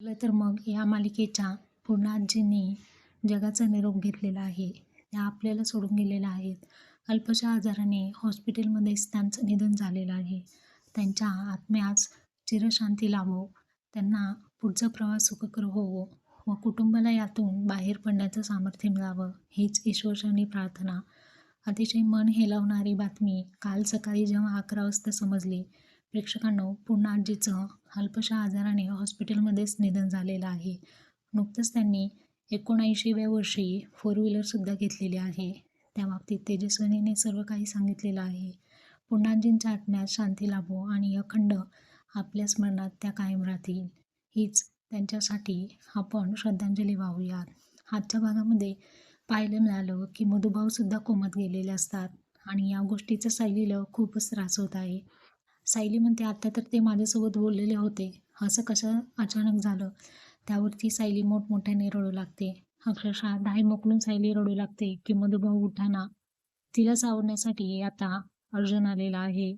पाहिलं तर मग या मालिकेच्या पूर्ण आजींनी जगाचा निरोप घेतलेला आहे. त्या आपल्याला सोडून गेलेल्या आहेत. अल्पशा आजाराने हॉस्पिटलमध्येच त्यांचं निधन झालेलं आहे. त्यांच्या आत्म्यास चिरशांती लाभो त्यांना पुढचा प्रवास सुखकर होवो व कुटुंबाला यातून बाहेर पडण्याचं सामर्थ्य मिळावं हीच ईश्वरचरणी प्रार्थना. अतिशय मन हेलावणारी बातमी काल सकाळी जेव्हा अकरा वाजता समजली प्रेक्षकांनो पूर्ण आजीचं अल्पशा आजाराने हॉस्पिटलमध्येच निधन झालेलं आहे. नुकतंच त्यांनी एकोणऐंशीव्या वर्षी फोर व्हीलरसुद्धा घेतलेली आहे. त्या बाबतीत तेजस्विनीने सर्व काही सांगितलेलं आहे. पुन्हाजींच्या आत्म्यात शांती लाभो आणि अखंड आपल्या स्मरणात त्या कायम राहतील. हीच त्यांच्यासाठी आपण श्रद्धांजली वाहूयात. आजच्या भागामध्ये पाहायला मिळालं की मधुभावसुद्धा कोमत गेलेले असतात आणि या गोष्टीचं सायलीला खूपच त्रास होत आहे. सायली म्हणते आत्ता तर ते माझ्यासोबत बोललेले होते. असं कसं अचानक झालं? त्यावरती सायली मोठमोठ्याने रडू लागते. अक्षरशः दाय मोकलून सायली रडू लागते की मधुभाऊ उठाना तिला सावरण्यासाठी आता अर्जुन आलेला आहे.